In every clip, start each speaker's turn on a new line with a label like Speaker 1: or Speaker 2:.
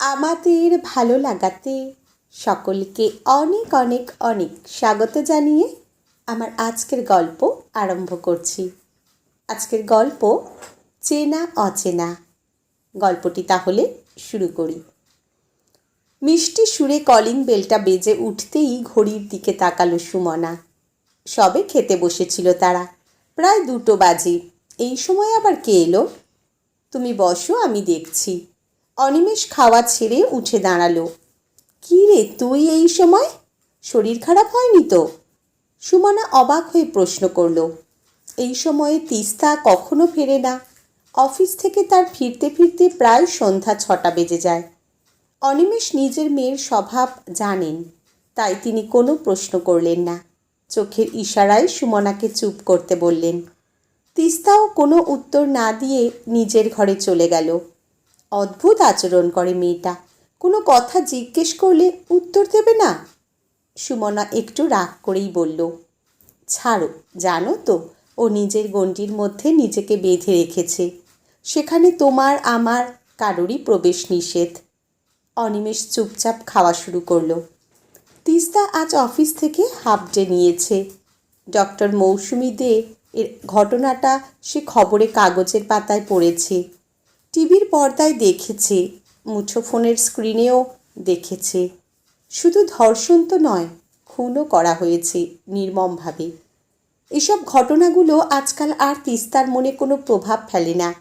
Speaker 1: আমাদের ভালো লাগাতে সকলকে অনেক অনেক অনেক স্বাগত জানিয়ে আমার আজকের গল্প আরম্ভ করছি। আজকের গল্প চেনা অচেনা। গল্পটি তাহলে শুরু করি। মিষ্টি সুরে কলিং বেলটা বেজে উঠতেই ঘড়ির দিকে তাকালো সুমনা। সবে খেতে বসেছিল তারা। প্রায় দুটো বাজে। এই সময় আবার কে এলো? তুমি বসো, আমি দেখছি। অনিমেষ খাওয়া ছেড়ে উঠে দাঁড়াল। কী রে তুই এই সময়? শরীর খারাপ হয়নি তো? সুমনা অবাক হয়ে প্রশ্ন করল। এই সময়ে তিস্তা কখনো ফেরে না। অফিস থেকে তার ফিরতে ফিরতে প্রায় সন্ধ্যা ছটা বেজে যায়। অনিমেষ নিজের মেয়ের স্বভাব জানেন, তাই তিনি কোনো প্রশ্ন করলেন না। চোখের ইশারায় সুমনাকে চুপ করতে বললেন। তিস্তাও কোনো উত্তর না দিয়ে নিজের ঘরে চলে গেল। অদ্ভুত আচরণ করে মেয়েটা। কোনো কথা জিজ্ঞেস করলে উত্তর দেবে না? সুমনা একটু রাগ করেই বলল, ছাড়ো, জানো তো, ও নিজের গণ্ডির মধ্যে নিজেকে বেঁধে রেখেছে। সেখানে তোমার, আমার কারোরই প্রবেশ নিষেধ। অনিমেষ চুপচাপ খাওয়া শুরু করল। তিস্তা আজ অফিস থেকে হাফ ডে নিয়েছে। ডক্টর মৌসুমি দে এর ঘটনাটা সে খবরে কাগজের পাতায় পড়েছে। টিভির পর্দায় দেখেছে, মুঠোফোনের স্ক্রিনেও দেখেছে। শুধু ধর্ষণ তো নয়, খুনও করা হয়েছে নির্মমভাবে। এসব ঘটনাগুলো আজকাল আর তিস্তার মনে কোনো প্রভাব ফেলে না।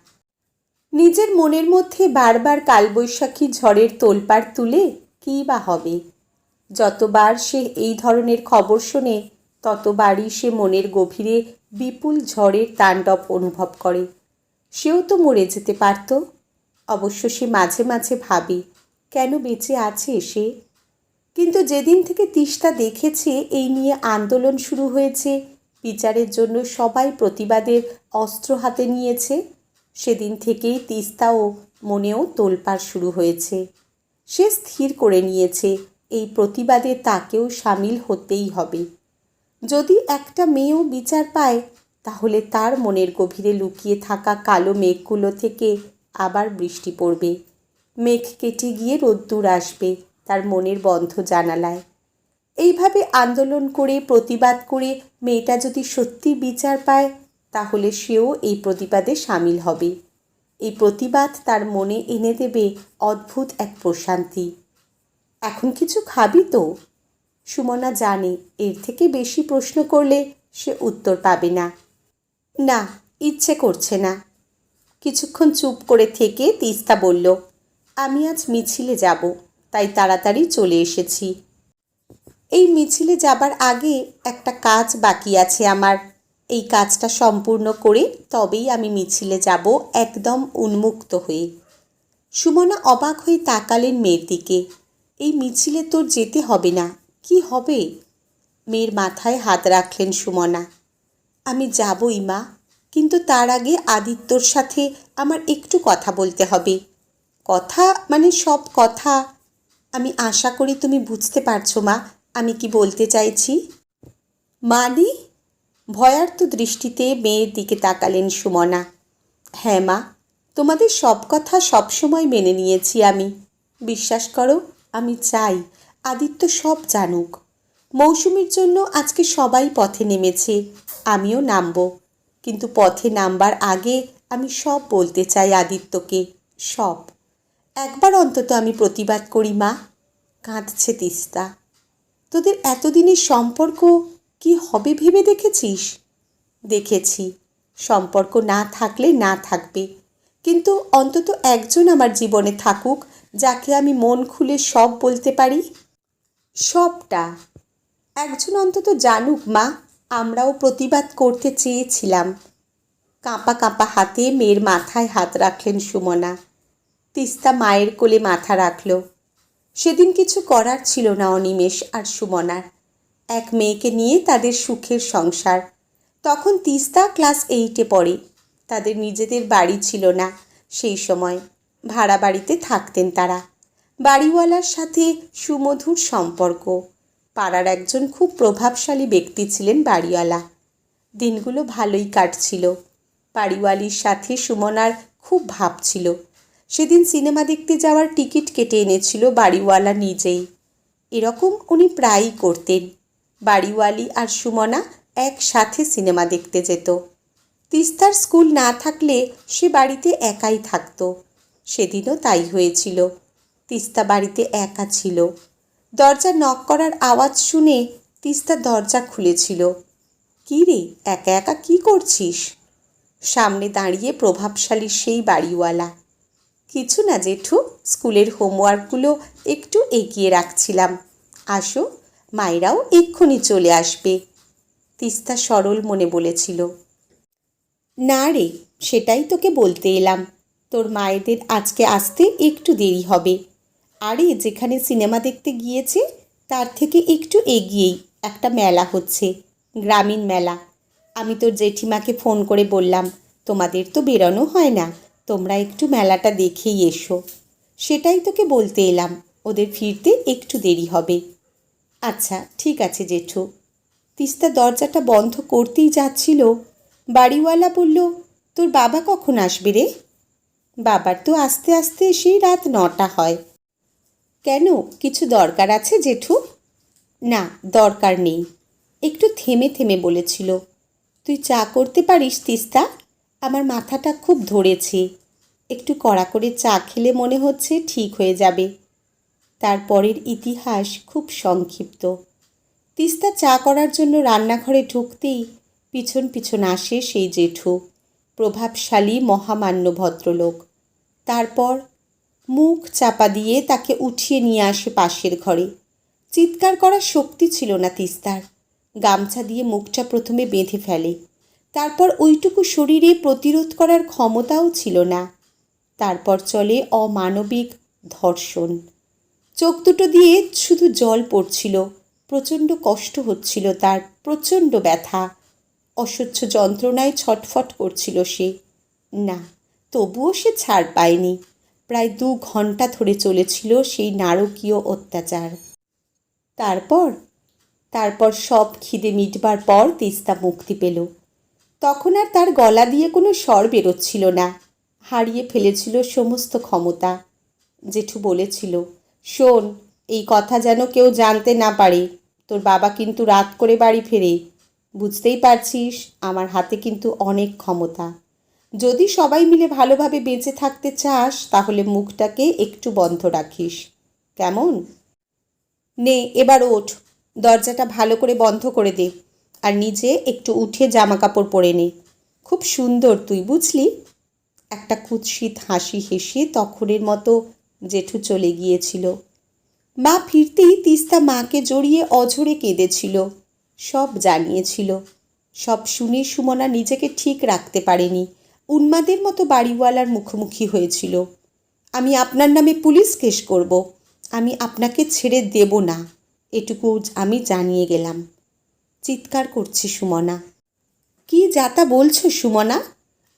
Speaker 1: নিজের মনের মধ্যে বারবার কালবৈশাখী ঝড়ের তোলপাড় তুলে কী বা হবে? যতবার সে এই ধরনের খবর শোনে, ততবারই সে মনের গভীরে বিপুল ঝড়ের তাণ্ডব অনুভব করে। সেও তো মরে যেতে পারত। অবশ্য সে মাঝে মাঝে ভাবে, কেন বেঁচে আছে সে? কিন্তু যেদিন থেকে তিস্তা দেখেছে এই নিয়ে আন্দোলন শুরু হয়েছে, বিচারের জন্য সবাই প্রতিবাদের অস্ত্র হাতে নিয়েছে, সেদিন থেকেই তিস্তাও মনেও তোলপাড় শুরু হয়েছে। সে স্থির করে নিয়েছে, এই প্রতিবাদে তাকেও সামিল হতেই হবে। যদি একটা মেয়েও বিচার পায় তাহলে তার মনের গভীরে লুকিয়ে থাকা কালো মেঘগুলো থেকে আবার বৃষ্টি পড়বে। মেঘ কেটে গিয়ে রোদ্দুর আসবে তার মনের বন্ধ জানালায়। এইভাবে আন্দোলন করে, প্রতিবাদ করে মেয়েটা যদি সত্যি বিচার পায়, তাহলে সেও এই প্রতিবাদে সামিল হবে। এই প্রতিবাদ তার মনে এনে দেবে অদ্ভুত এক প্রশান্তি। এখন কিছু খাবি তো? সুমনা জানে, এর থেকে বেশি প্রশ্ন করলে সে উত্তর পাবে না। না, ইচ্ছে করছে না। কিছুক্ষণ চুপ করে থেকে তিস্তা বলল, আমি আজ মিছিলে যাব, তাই তাড়াতাড়ি চলে এসেছি। এই মিছিলে যাবার আগে একটা কাজ বাকি আছে আমার। এই কাজটা সম্পূর্ণ করে তবেই আমি মিছিলে যাব একদম উন্মুক্ত হয়ে। সুমনা অবাক হয়ে তাকালেন মেয়ের দিকে, এই মিছিলে তোর যেতে হবে না, কি হবে? মেয়ের মাথায় হাত রাখলেন সুমনা আমি যাবই, মা। কিন্তু তার আগে আদিত্যর সাথে আমার একটু কথা বলতে হবে। কথা মানে সব কথা। আমি আশা করি তুমি বুঝতে পারছ, মা। আমি কি বলতে চাইছি? মানে ভয়ার্থ দৃষ্টিতে মেয়ের দিকে তাকালেন সুমনা। হ্যাঁ মা। তোমাদের সব কথা সবসময় মেনে নিয়েছি আমি। বিশ্বাস করো, আমি চাই। আদিত্য সব জানুক। মৌসুমির জন্য আজকে সবাই পথে নেমেছে। আমিও নামব। কিন্তু পথে নামবার আগে আমি সব বলতে চাই আদিত্যকে, সব। একবার অন্তত আমি প্রতিবাদ করি, মা। কাঁদছে তিস্তা। তোদের এতদিনের সম্পর্ক কি হবে ভেবে দেখেছিস? দেখেছি। সম্পর্ক না থাকলে না থাকবে। কিন্তু অন্তত একজন আমার জীবনে থাকুক, যাকে আমি মন খুলে সব বলতে পারি। সবটা। একজন অন্তত জানুক, মা। আমরাও প্রতিবাদ করতে চেয়েছিলাম। কাঁপা কাঁপা হাতে মেয়ের মাথায় হাত রাখলেন সুমনা। তিস্তা মায়ের কোলে মাথা রাখল। সেদিন কিছু করার ছিল না অনিমেষ আর সুমনার। এক মেয়েকে নিয়ে তাদের সুখের সংসার। তখন তিস্তা ক্লাস এইটে পড়ে। তাদের নিজেদের বাড়ি ছিল না সেই সময়। ভাড়া বাড়িতে থাকতেন তারা। বাড়িওয়ালার সাথে সুমধুর সম্পর্ক। পাড়ার একজন খুব প্রভাবশালী ব্যক্তি ছিলেন বাড়িওয়ালা। দিনগুলো ভালোই কাটছিল। বাড়িওয়ালির সাথে সুমনার খুব ভাব ছিল। সেদিন সিনেমা দেখতে যাওয়ার টিকিট কেটে এনেছিল বাড়িওয়ালা নিজেই। এরকম উনি প্রায়ই করতেন। বাড়িওয়ালি আর সুমনা একসাথে সিনেমা দেখতে যেত। তিস্তার স্কুল না থাকলে সে বাড়িতে একাই থাকতো। সেদিনও তাই হয়েছিল। তিস্তা বাড়িতে একা ছিল। দরজা নক করার আওয়াজ শুনে তিস্তা দরজা খুলেছিল। কী রে, একা একা কী করছিস? সামনে দাঁড়িয়ে প্রভাবশালী সেই বাড়িওয়ালা। কিছু না জেঠু, স্কুলের হোমওয়ার্কগুলো একটু এগিয়ে রাখছিলাম। আসো, মায়েরাও এক্ষুনি চলে আসবে, তিস্তা সরল মনে বলেছিল। না রে, সেটাই তোকে বলতে এলাম। তোর মায়েদের আজকে আসতে একটু দেরি হবে। আরে, যেখানে সিনেমা দেখতে গিয়েছে, তার থেকে একটু এগিয়েই একটা মেলা হচ্ছে, গ্রামীণ মেলা। আমি তোর জেঠিমাকে ফোন করে বললাম, তোমাদের তো বেরোনো হয় না, তোমরা একটু মেলাটা দেখেই এসো। সেটাই তোকে বলতে এলাম, ওদের ফিরতে একটু দেরি হবে। আচ্ছা ঠিক আছে জেঠু। তিস্তা দরজাটা বন্ধ করতেই যাচ্ছিল, বাড়িওয়ালা বলল, তোর বাবা কখন আসবে রে? বাবার তো আস্তে আস্তে সেই রাত নটা হয়। কেন? কিছু দরকার আছে জেঠু? না, দরকার নেই। একটু থেমে থেমে বলেছিল। তুই চা করতে পারিস তিস্তা? আমার মাথাটা খুব ধরেছে। একটু কড়া করে চা খেলে মনে হচ্ছে ঠিক হয়ে যাবে। তারপরের ইতিহাস খুব সংক্ষিপ্ত। তিস্তা চা করার জন্য রান্নাঘরে ঢুকতেই পিছন পিছন আসে সেই জেঠু, প্রভাবশালী মহামান্য ভদ্রলোক। তারপর মুখ চাপা দিয়ে তাকে উঠিয়ে নিয়ে আসে পাশের ঘরে। চিৎকার করার শক্তি ছিল না তিস্তার। গামছা দিয়ে মুখটা প্রথমে বেঁধে ফেলে। তারপর ওইটুকু শরীরে প্রতিরোধ করার ক্ষমতাও ছিল না। তারপর চলে অমানবিক ধর্ষণ। চোখ দুটো দিয়ে শুধু জল পড়ছিল। প্রচণ্ড কষ্ট হচ্ছিল তার, প্রচণ্ড ব্যথা। অসহ্য যন্ত্রণায় ছটফট করছিল সে। না, তবুও সে ছাড় পায়নি। প্রায় দু ঘণ্টা ধরে চলেছিল সেই নারকীয় অত্যাচার। তারপর তারপর সব খিদে মিটবার পর তিস্তা মুক্তি পেল। তখন আর তার গলা দিয়ে কোনো স্বর বেরোচ্ছিল না। হারিয়ে ফেলেছিল সমস্ত ক্ষমতা। জেঠু বলেছিল, শোন, এই কথা যেন কেউ জানতে না পারে। তোর বাবা কিন্তু রাত করে বাড়ি ফেরে। বুঝতেই পারছিস, আমার হাতে কিন্তু অনেক ক্ষমতা। যদি সবাই মিলে ভালোভাবে বেঁচে থাকতে চাস, তাহলে মুখটাকে একটু বন্ধ রাখিস। কেমন? নে, এবার ওঠ। দরজাটা ভালো করে বন্ধ করে দে আর নিজে একটু উঠে জামা কাপড় পরে নে। খুব সুন্দর তুই, বুঝলি? একটা কুৎসিত হাসি হেসে তখনের মতো জেঠু চলে গিয়েছিল। মা ফিরতেই তিস্তা মাকে জড়িয়ে অঝরে কেঁদেছিল। সব জানিয়েছিল। সব শুনে সুমনা নিজেকে ঠিক রাখতে পারেনি। উন্মাদের মতো বাড়িওয়ালার মুখোমুখি হয়েছিল। আমি আপনার নামে পুলিশ কেস করব। আমি আপনাকে ছেড়ে দেব না। এটুকু আমি জানিয়ে গেলাম। চিৎকার করছে সুমনা। কি যাতা বলছো সুমনা?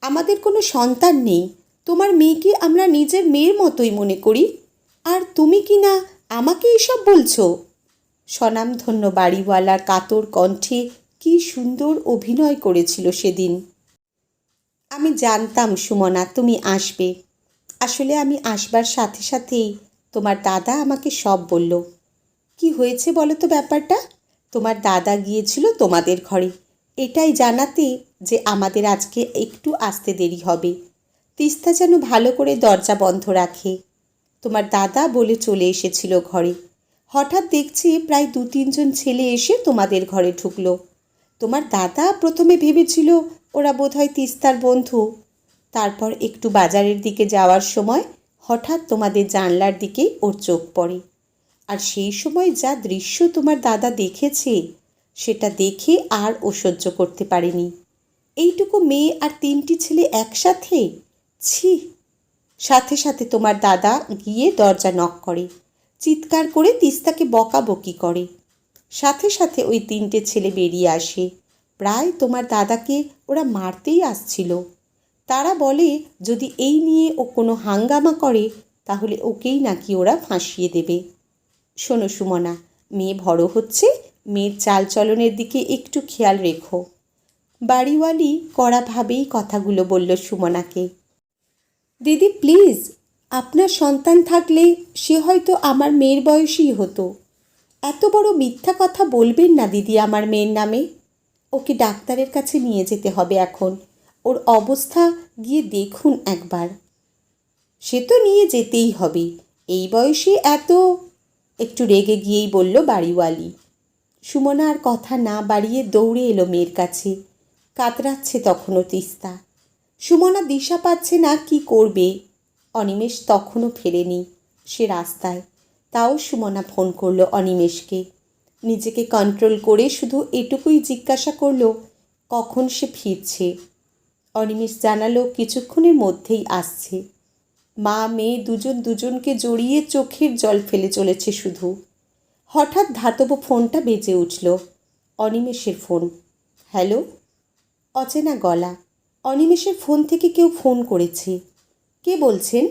Speaker 1: আমাদের কোনো সন্তান নেই। তোমার মেয়েকে আমরা নিজের মেয়ের মতোই মনে করি। আর তুমি কি না আমাকে এসব বলছো? স্বনামধন্য বাড়িওয়ালার কাতর কণ্ঠে কি সুন্দর অভিনয় করেছিল সেদিন। আমি জানতাম, সুমনা, তুমি আসবে। আসলে আমি আসবার সাথে সাথেই তোমার দাদা আমাকে সব বলল। কি হয়েছে বলো তো ব্যাপারটা? তোমার দাদা গিয়েছিল তোমাদের ঘরে। এটাই জানাতে যে আমাদের আজকে একটু আসতে দেরি হবে। তিস্তা যেন ভালো করে দরজা বন্ধ রাখে। তোমার দাদা বলে চলে এসেছিল ঘরে। হঠাৎ দেখছি প্রায় দু তিনজন ছেলে এসে তোমাদের ঘরে ঢুকলো। তোমার দাদা প্রথমে ভেবেছিল ওরা বোধহয় তিস্তার বন্ধু। তারপর একটু বাজারের দিকে যাওয়ার সময় হঠাৎ তোমাদের জানলার দিকেই ওর চোখ পড়ে। আর সেই সময় যা দৃশ্য তোমার দাদা দেখেছে, সেটা দেখে আর ও সহ্য করতে পারেনি। এইটুকু মেয়ে আর তিনটি ছেলে একসাথে? ছি। সাথে সাথে তোমার দাদা গিয়ে দরজা নক করে, চিৎকার করে তিস্তাকে বকাবকি করে। সাথে সাথে ওই তিনটে ছেলে বেরিয়ে আসে। প্রায় তোমার দাদাকে ওরা মারতেই আসছিল। তারা বলে, যদি এই নিয়ে ও কোনো হাঙ্গামা করে, তাহলে ওকেই নাকি ওরা ফাঁসিয়ে দেবে। শোনো সুমনা, মেয়ে বড় হচ্ছে, মেয়ের চালচলনের দিকে একটু খেয়াল রেখো। বাড়িওয়ালি কড়াভাবেই কথাগুলো বলল সুমনাকে। দিদি, প্লিজ, আপনার সন্তান থাকলে সে হয়তো আমার মেয়ের বয়সী হতো। এত বড় মিথ্যা কথা বলবেন না দিদি আমার মেয়ের নামে। ওকে ডাক্তারের কাছে নিয়ে যেতে হবে এখন। ওর অবস্থা গিয়ে দেখুন একবার। সে তো নিয়ে যেতেই হবে। এই বয়সে এত। একটু রেগে গিয়েই বলল বাড়িওয়ালি। সুমনা আর কথা না বাড়িয়ে দৌড়ে এলো মেয়ের কাছে। কাতরাচ্ছে তখনও তিস্তা। সুমনা দিশা পাচ্ছে না কি করবে। অনিমেষ তখনও ফেরেনি সে রাস্তায়। তাও সুমনা ফোন করল অনিমেষকে। নিজেকে কন্ট্রোল করে শুধু এটুকুই জিজ্ঞাসা করল, কখন সে ফিরছে? অনিমেষ জানালো, কিছুক্ষণের মধ্যেই আসছে। মা, মেয়ে দুজন দুজনকে জড়িয়ে চোখের জল ফেলে চলেছে শুধু। হঠাৎ ধাতব ফোনটা বেজে উঠল, অনিমেষের ফোন। হ্যালো? অচেনা গলা। অনিমেষের ফোন থেকে কেউ ফোন করেছে। কে বলছেন?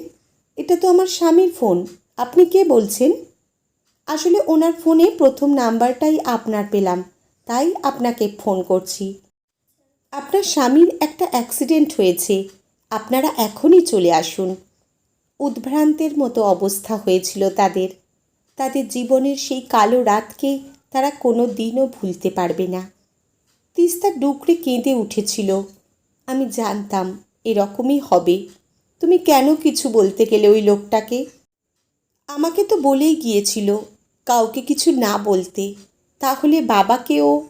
Speaker 1: এটা তো আমার স্বামীর ফোন। আপনি কে বলছেন? আসলে ওনার ফোনে প্রথম নাম্বারটাই আপনার পেলাম, তাই আপনাকে ফোন করছি। আপনার স্বামীর একটা অ্যাক্সিডেন্ট হয়েছে, আপনারা এখনই চলে আসুন। উদ্ভ্রান্তের মতো অবস্থা হয়েছিল তাদের। তাদের জীবনের সেই কালো রাতকে তারা কোনো দিনও ভুলতে পারবে না। তিস্তা ডুকরে কেঁদে উঠেছিল, আমি জানতাম এরকমই হবে। তুমি কেন কিছু বলতে গেলে ওই লোকটাকে? আমাকে তো বলেই গিয়েছিল কাউকে কিছু না বলতে, তাহলে বাবাকেও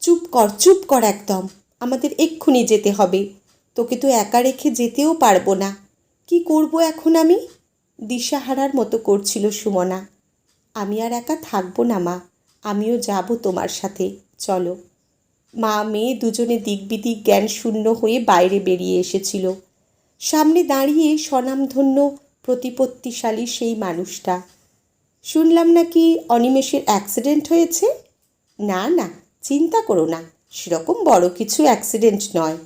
Speaker 1: চুপ কর চুপ কর একদম। আমাদের এক্ষুনি যেতে হবে। তোকে তো একা রেখে যেতেও পারব না। কি করব এখন আমি? দিশাহারার মতো করছিল সুমনা। আমি আর একা থাকব না, মা। আমিও যাব তোমার সাথে। চলো। মা, মেয়ে দুজনে দিকবিদিক জ্ঞান শূন্য হয়ে বাইরে বেরিয়ে এসেছিল। সামনে দাঁড়িয়ে স্বনামধন্য, প্রতিপত্তিশালী সেই মানুষটা। শুনলাম নাকি অনিমেষের অ্যাক্সিডেন্ট হয়েছে? না না, চিন্তা করো না, সেরকম বড় কিছু অ্যাক্সিডেন্ট নয়।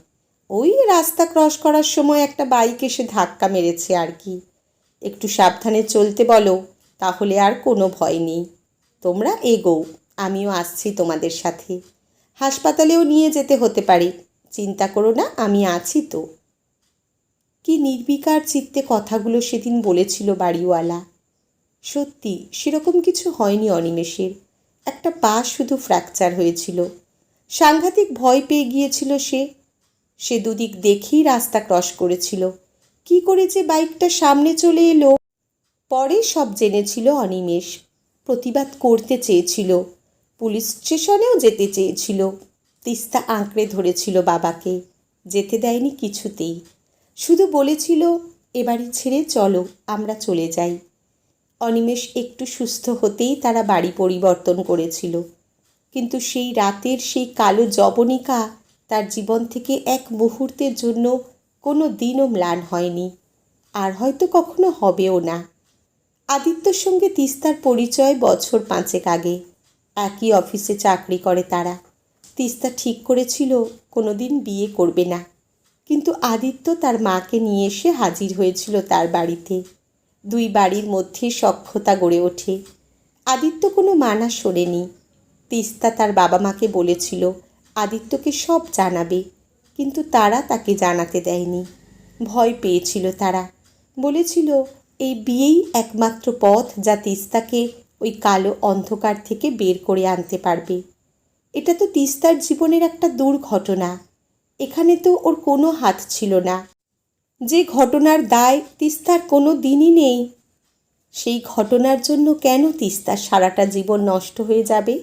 Speaker 1: ওই রাস্তা ক্রস করার সময় একটা বাইক এসে ধাক্কা মেরেছে আর কি। একটু সাবধানে চলতে বলো, তাহলে আর কোনো ভয় নেই। তোমরা এগো আমিও আসছি তোমাদের সাথে। হাসপাতালেও নিয়ে যেতে হতে পারে, চিন্তা করো না, আমি আছি তো। কি নির্বিকার চিত্তে কথাগুলো সেদিন বলেছিল বাড়িওয়ালা। সত্যি, সেরকম কিছু হয়নি অনিমেষের। একটা পা শুধু ফ্র্যাকচার হয়েছিল। সাংঘাতিক ভয় পেয়ে গিয়েছিল সে। সে দুদিক দেখেই রাস্তা ক্রস করেছিল। কি করে যে বাইকটা সামনে চলে এলো? পরে সব জেনেছিল অনিমেষ। প্রতিবাদ করতে চেয়েছিল। পুলিশ স্টেশনেও যেতে চেয়েছিল। তিস্তা আঁকড়ে ধরেছিল বাবাকে। যেতে দেয়নি কিছুতেই। শুধু বলেছিল এবাড়ি ছেড়ে চলো, আমরা চলে যাই। অনিমেষ একটু সুস্থ হতেই তারা বাড়ি পরিবর্তন করেছিল। কিন্তু সেই রাতের সেই কালো জবনিকা তার জীবন থেকে এক মুহূর্তের জন্য কোনো দিনও ম্লান হয়নি। আর হয়তো কখনো হবেও না। আদিত্যর সঙ্গে তিস্তার পরিচয় বছর পাঁচেক আগে। একই অফিসে চাকরি করে তারা। তিস্তা ঠিক করেছিল কোনো দিন বিয়ে করবে না। কিন্তু আদিত্য তার মাকে নিয়ে এসে হাজির হয়েছিল তার বাড়িতে। দুই বাড়ির মধ্যে সভ্যতা গড়ে ওঠে। আদিত্য কোনো মানা শোনেনি। তিস্তা তার বাবা মাকে বলেছিল, আদিত্যকে সব জানাবে, কিন্তু তারা তাকে জানাতে দেয়নি। ভয় পেয়েছিল তারা। বলেছিল, এই বিয়েই একমাত্র পথ যা তিস্তাকে ওই কালো অন্ধকার থেকে বের করে আনতে পারবে। এটা তো তিস্তার জীবনের একটা দুর্ঘটনা। এখানে তো ওর কোনো হাত ছিল না। যে ঘটনার দায় তিস্তার কোনো দিনই নেই। সেই ঘটনার জন্য কেন তিস্তা সারাটা জীবন নষ্ট হয়ে যাবে?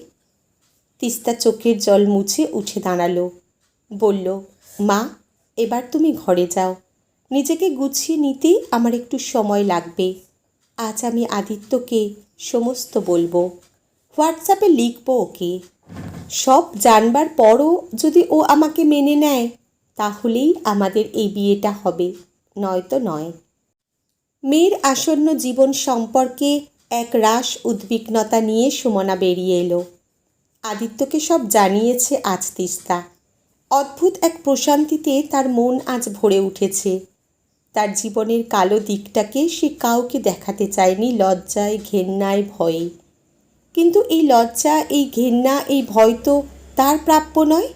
Speaker 1: তিস্তা চোখের জল মুছে উঠে দাঁড়াল। বলল, মা, এবার তুমি ঘরে যাও। নিজেকে গুছিয়ে নিতেই আমার একটু সময় লাগবে। আজ আমি আদিত্যকে সমস্ত বলব। হোয়াটসঅ্যাপে লিখব ওকে। সব জানবার পরও যদি ও আমাকে মেনে নেয় তাহলেই আমাদের এই বিয়েটা হবে। নয়তো নয়। মেয়ের আসন্ন জীবন সম্পর্কে এক রাস উদ্বিগ্নতা নিয়ে সুমনা বেরিয়ে এলো। আদিত্যকে সব জানিয়েছে আজ তিস্তা। অদ্ভুত এক প্রশান্তিতে তার মন আজ ভরে উঠেছে। তার জীবনের কালো দিকটাকে সে কাউকে দেখাতে চায়নি লজ্জায়, ঘেন্নায়, ভয়ে। কিন্তু এই লজ্জা, এই ঘেন্না, এই ভয় তো তার প্রাপ্য নয়।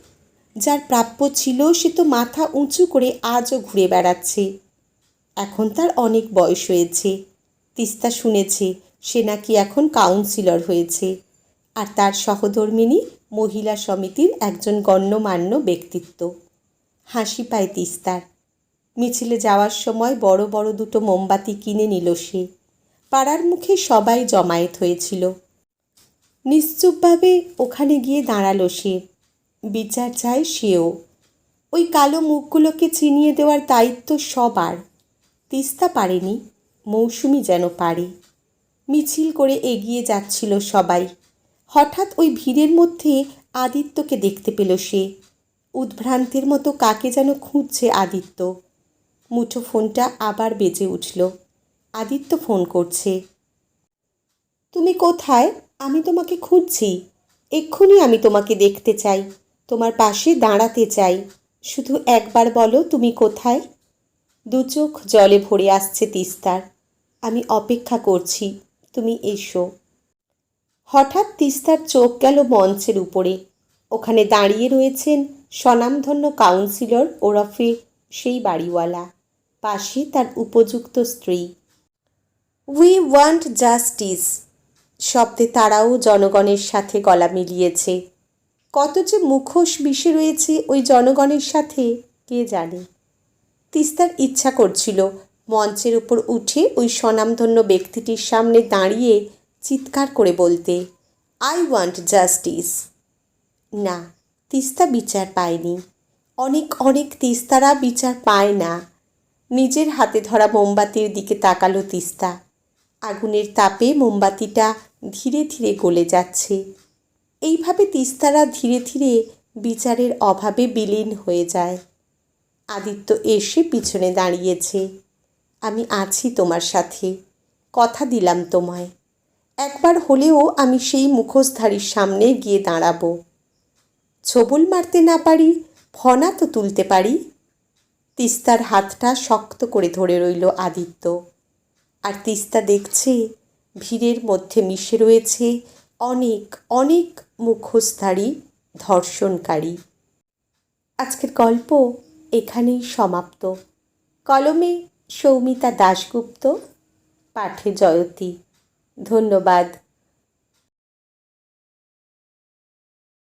Speaker 1: যার প্রাপ্য ছিল সে তো মাথা উঁচু করে আজও ঘুরে বেড়াচ্ছে। এখন তার অনেক বয়স হয়েছে। তিস্তা শুনেছে সে নাকি এখন কাউন্সিলর হয়েছে। আর তার সহধর্মিনী মহিলা সমিতির একজন গণ্যমান্য ব্যক্তিত্ব। হাসি পায় তিস্তার। মিছিলে যাওয়ার সময় বড় বড় দুটো মোমবাতি কিনে নিল সে। পাড়ার মুখে সবাই জমায়েত হয়েছিল। নিশ্চুপভাবে ওখানে গিয়ে দাঁড়াল সে। বিচার চায় সেও। ওই কালো মুখগুলোকে চিনিয়ে দেওয়ার দায়িত্ব সবার। তিস্তা পারেনি, মৌসুমি যেন পারে। মিছিল করে এগিয়ে যাচ্ছিল সবাই। হঠাৎ ওই ভিড়ের মধ্যে আদিত্যকে দেখতে পেল সে। উদ্ভ্রান্তের মতো কাকে যেন খুঁজছে আদিত্য। মুঠো ফোনটা আবার বেজে উঠল। আদিত্য ফোন করছে। তুমি কোথায়? আমি তোমাকে খুঁজছি। এক্ষুনি আমি তোমাকে দেখতে চাই। তোমার পাশে দাঁড়াতে চাই। শুধু একবার বলো তুমি কোথায়? দু চোখ জলে ভরে আসছে তিস্তার। আমি অপেক্ষা করছি, তুমি এসো। হঠাৎ তিস্তার চোখ গেল মঞ্চের উপরে। ওখানে দাঁড়িয়ে রয়েছেন স্বনামধন্য কাউন্সিলর ওরফে সেই বাড়িওয়ালা। পাশে তার উপযুক্ত স্ত্রী। উই ওয়ান্ট জাস্টিস শব্দে তারাও জনগণের সাথে গলা মিলিয়েছে। কত যে মুখোশ মিশে রয়েছে ওই জনগণের সাথে, কে জানে? তিস্তার ইচ্ছা করছিল মঞ্চের উপর উঠে ওই স্বনামধন্য ব্যক্তিটির সামনে দাঁড়িয়ে চিৎকার করে বলতে আই ওয়ান্ট জাস্টিস না, তিস্তা বিচার পায়নি। অনেক অনেক তিস্তারা বিচার পায় না। নিজের হাতে ধরা মোমবাতির দিকে তাকালো তিস্তা। আগুনের তাপে মোমবাতিটা ধীরে ধীরে গলে যাচ্ছে। এইভাবে তিস্তারা ধীরে ধীরে বিচারের অভাবে বিলীন হয়ে যায়। আদিত্য এসে পিছনে দাঁড়িয়েছে। আমি আছি তোমার সাথে। কথা দিলাম তোমায়। একবার হলেও আমি সেই মুখোশধারীর সামনে গিয়ে দাঁড়াবো। ছবল মারতে না পারি, ফনা তো তুলতে পারি। তিস্তার হাতটা শক্ত করে ধরে রইল আদিত্য। আর তিস্তা দেখছে, ভিড়ের মধ্যে মিশে রয়েছে অনেক অনেক মুখোশধারী ধর্ষণকারী। আজকের গল্প এখানেই সমাপ্ত। কলমে সৌমিতা দাশগুপ্ত পাঠে জয়তী। ধন্যবাদ।